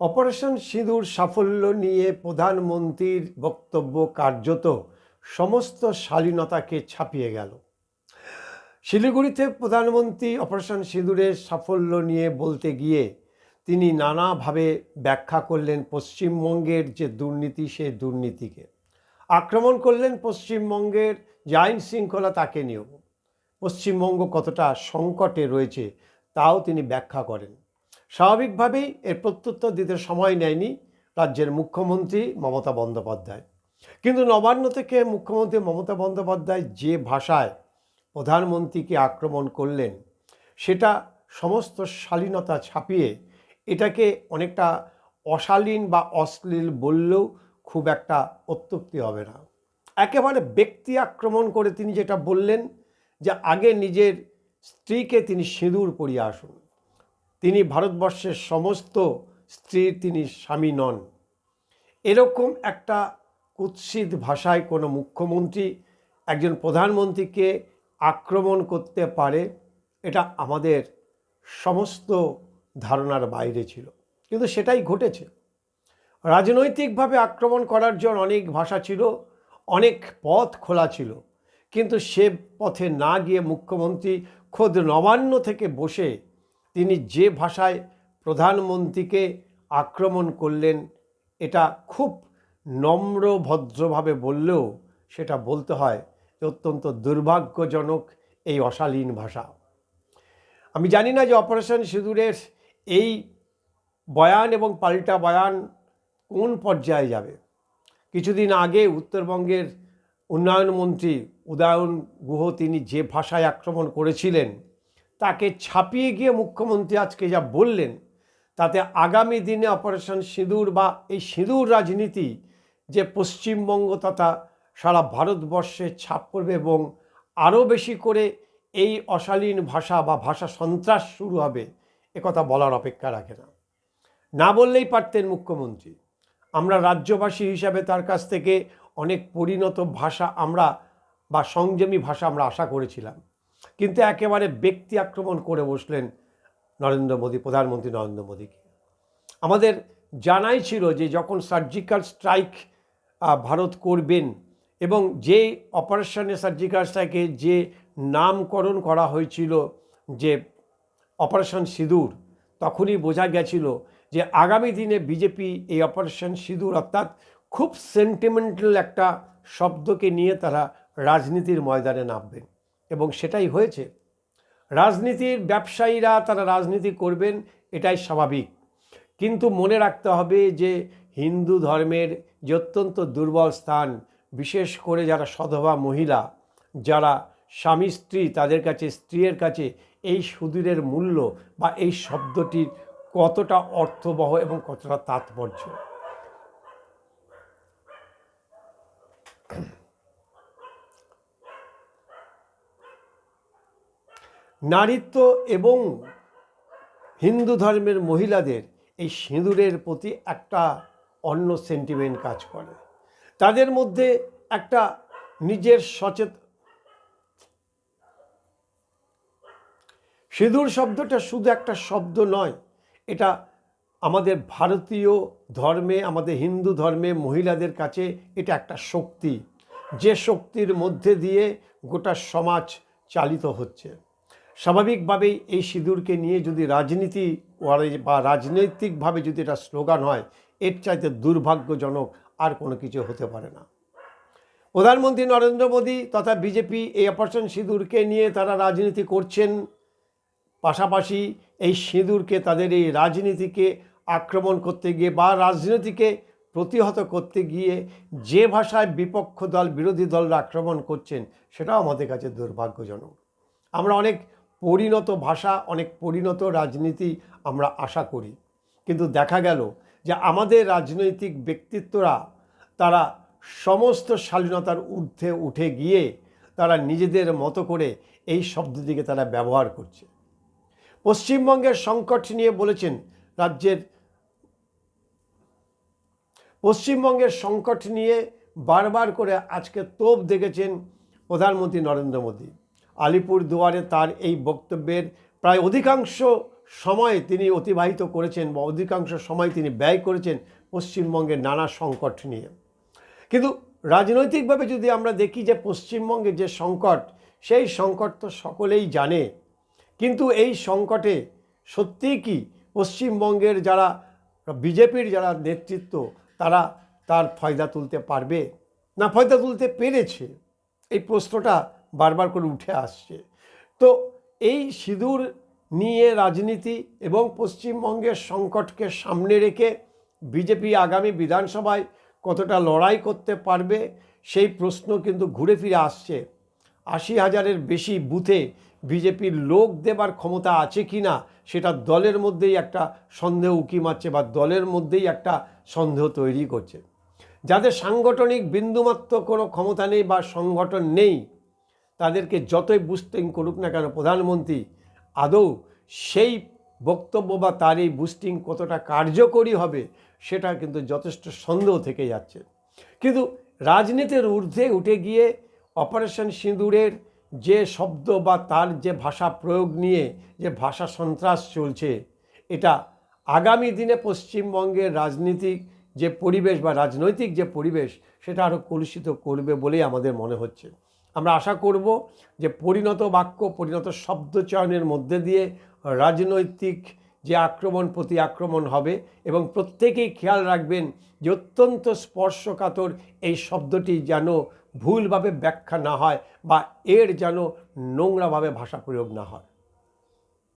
Operation সিঁদুর সাফল্য নিয়ে প্রধানমন্ত্রীর বক্তব্য কার্যত সমস্ত শালীনতাকে ছাপিয়ে গেল। শিলিগুড়িতে প্রধানমন্ত্রী অপারেশন সিঁদুরের সাফল্য নিয়ে বলতে গিয়ে তিনি নানাভাবে ব্যাখ্যা করলেন পশ্চিমবঙ্গের যে দুর্নীতি, সে দুর্নীতিকে। আক্রমণ করলেন পশ্চিমবঙ্গের যে আইন শৃঙ্খলা, তাকে নিয়েও। পশ্চিমবঙ্গ কতটা সংকটে রয়েছে, তাও তিনি ব্যাখ্যা করেন। স্বাভাবিকভাবেই এর প্রত্যুত্তর দিতে সময় নেয়নি রাজ্যের মুখ্যমন্ত্রী মমতা বন্দ্যোপাধ্যায়। কিন্তু নবান্ন থেকে মুখ্যমন্ত্রী মমতা বন্দ্যোপাধ্যায় যে ভাষায় প্রধানমন্ত্রীকে আক্রমণ করলেন, সেটা সমস্ত শালীনতা ছাপিয়ে এটাকে অনেকটা অশালীন বা অশ্লীল বললেও খুব একটা অত্যুক্তি হবে না। একেবারে ব্যক্তি আক্রমণ করে তিনি যেটা বললেন যে আগে নিজের স্ত্রীকে তিনি সিঁদুর পরিয়ে আসুন। তিনি ভারতবর্ষের সমস্ত স্ত্রীর তিনি স্বামী নন। এরকম একটা কুৎসিত ভাষায় কোনো মুখ্যমন্ত্রী একজন প্রধানমন্ত্রীকে আক্রমণ করতে পারে, এটা আমাদের সমস্ত ধারণার বাইরে ছিল। কিন্তু সেটাই ঘটেছে। রাজনৈতিকভাবে আক্রমণ করার জন্য অনেক ভাষা ছিল, অনেক পথ খোলা ছিল। কিন্তু সে পথে না গিয়ে মুখ্যমন্ত্রী খোদ নবান্ন থেকে বসে তিনি যে ভাষায় প্রধানমন্ত্রীকে আক্রমণ করলেন, এটা খুব নম্র ভদ্রভাবে বললেও সেটা বলতে হয় যে অত্যন্ত দুর্ভাগ্যজনক এই অশালীন ভাষা। আমি জানি না যে অপারেশন সিঁদুরের এই বয়ান এবং পাল্টা বয়ান কোন পর্যায়ে যাবে। কিছুদিন আগে উত্তরবঙ্গের উন্নয়ন মন্ত্রী উদয়ন গুহ তিনি যে ভাষায় আক্রমণ করেছিলেন তাকে ছাপিয়ে গিয়ে মুখ্যমন্ত্রী আজকে যা বললেন, তাতে আগামী দিনে অপারেশন সিঁদুর বা এই সিঁদুর রাজনীতি যে পশ্চিমবঙ্গ তথা সারা ভারতবর্ষে ছাপ পড়বে এবং আরও বেশি করে এই অশালীন ভাষা বা ভাষা সন্ত্রাস শুরু হবে একথা বলার অপেক্ষা রাখে না। না বললেই পারতেন মুখ্যমন্ত্রী। আমরা রাজ্যবাসী হিসাবে তার কাছ থেকে অনেক পরিণত ভাষা আমরা বা সংযমী ভাষা আমরা আশা করেছিলাম। কিন্তু একেবারে ব্যক্তি আক্রমণ করে বসলেন নরেন্দ্র মোদী, প্রধানমন্ত্রী নরেন্দ্র মোদীকে। আমাদের জানাই ছিল যে যখন সার্জিক্যাল স্ট্রাইক ভারত করবেন এবং যে অপারেশনে সার্জিক্যাল স্ট্রাইকে যে নামকরণ করা হয়েছিল, যে অপারেশন সিঁদুর, তখনই বোঝা গেছিল যে আগামী দিনে বিজেপি এই অপারেশন সিঁদুর অর্থাৎ খুব সেন্টিমেন্টাল একটা শব্দকে নিয়ে তারা রাজনীতির ময়দানে নামবেন। এবং সেটাই হয়েছে। রাজনীতির ব্যবসায়ীরা তারা রাজনীতি করবেন, এটাই স্বাভাবিক। কিন্তু মনে রাখতে হবে যে হিন্দু ধর্মের যে অত্যন্ত দুর্বল স্থান, বিশেষ করে যারা সধবা মহিলা, যারা স্বামী স্ত্রী, তাদের কাছে, স্ত্রীর কাছে এই সুদূরের মূল্য বা এই শব্দটির কতটা অর্থবহ এবং কতটা তাৎপর্য। নারীত্ব এবং হিন্দু ধর্মের মহিলাদের এই সিঁদুরের প্রতি একটা অন্য সেন্টিমেন্ট কাজ করে। তাদের মধ্যে একটা নিজের সচেত সিঁদুর শব্দটা শুধু একটা শব্দ নয়, এটা আমাদের ভারতীয় ধর্মে, আমাদের হিন্দু ধর্মে মহিলাদের কাছে এটা একটা শক্তি। যে শক্তির মধ্যে দিয়ে গোটা সমাজ চালিত হচ্ছে। স্বাভাবিকভাবেই এই সিঁদুরকে নিয়ে যদি রাজনীতি বা রাজনৈতিকভাবে যদি এটা স্লোগান হয়, এর চাইতে দুর্ভাগ্যজনক আর কোনো কিছু হতে পারে না। প্রধানমন্ত্রী নরেন্দ্র মোদী তথা বিজেপি এই অপারেশন সিঁদুরকে নিয়ে তারা রাজনীতি করছেন। পাশাপাশি এই সিঁদুরকে তাদের এই রাজনীতিকে আক্রমণ করতে গিয়ে বা রাজনীতিকে প্রতিহত করতে গিয়ে যে ভাষায় বিপক্ষ দল, বিরোধী দলরা আক্রমণ করছেন, সেটাও আমাদের কাছে দুর্ভাগ্যজনক। আমরা অনেক পরিণত ভাষা, অনেক পরিণত রাজনীতি আমরা আশা করি। কিন্তু দেখা গেল যে আমাদের রাজনৈতিক ব্যক্তিত্বরা তারা সমস্ত শালীনতার ঊর্ধ্বে উঠে গিয়ে তারা নিজেদের মতো করে এই শব্দটিকে তারা ব্যবহার করছে। পশ্চিমবঙ্গের সংকট নিয়ে বলেছেন রাজ্যের পশ্চিমবঙ্গের সংকট নিয়ে বারবার করে আজকে তোপ দেখেছেন প্রধানমন্ত্রী নরেন্দ্র মোদী। আলিপুর দুয়ারে তার এই বক্তব্যের প্রায় অধিকাংশ সময় তিনি অতিবাহিত করেছেন বা অধিকাংশ সময় তিনি ব্যয় করেছেন পশ্চিমবঙ্গের নানা সংকট নিয়ে। কিন্তু রাজনৈতিকভাবে যদি আমরা দেখি যে পশ্চিমবঙ্গের যে সংকট, সেই সংকট তো সকলেই জানে। কিন্তু এই সংকটে সত্যিই কি পশ্চিমবঙ্গের যারা বিজেপির যারা নেতৃত্ব, তারা তার ফয়দা তুলতে পারবে? না ফয়দা তুলতে পেরেছে? এই প্রশ্নটা বারবার করে উঠে আসছে। তো এই সিঁদুর নিয়ে রাজনীতি এবং পশ্চিমবঙ্গের সংকটকে সামনে রেখে বিজেপি আগামী বিধানসভায় কতটা লড়াই করতে পারবে, সেই প্রশ্ন কিন্তু ঘুরে ফিরে আসছে। আশি হাজারের বেশি বুথে বিজেপির লোক দেবার ক্ষমতা আছে কি না, সেটা দলের মধ্যেই একটা সন্দেহ উকি মারছে বা দলের মধ্যেই একটা সন্দেহ তৈরি করছে। যাদের সাংগঠনিক বিন্দুমাত্র কোনো ক্ষমতা নেই বা সংগঠন নেই তাদেরকে যতই বুস্টিং করুক না কেন, প্রধানমন্ত্রী, আদৌ সেই বক্তব্য বা তার এই বুস্টিং কতটা কার্যকরী হবে সেটা কিন্তু যথেষ্ট সন্দেহ থেকে যাচ্ছে। কিন্তু রাজনীতির ঊর্ধ্বে উঠে গিয়ে অপারেশন সিঁদুরের যে শব্দ বা তার যে ভাষা প্রয়োগ নিয়ে যে ভাষা সন্ত্রাস চলছে, এটা আগামী দিনে পশ্চিমবঙ্গের রাজনীতিক যে পরিবেশ বা রাজনৈতিক যে পরিবেশ, সেটা আরও কলুষিত করবে বলেই আমাদের মনে হচ্ছে। আমরা আশা করব যে পরিণত বাক্য, পরিণত শব্দ চয়নের মধ্যে দিয়ে রাজনৈতিক যে আক্রমণ প্রতি আক্রমণ হবে এবং প্রত্যেকেই খেয়াল রাখবেন যে অত্যন্ত স্পর্শকাতর এই শব্দটি যেন ভুলভাবে ব্যাখ্যা না হয় বা এর যেন নোংরাভাবে ভাষা প্রয়োগ না হয়।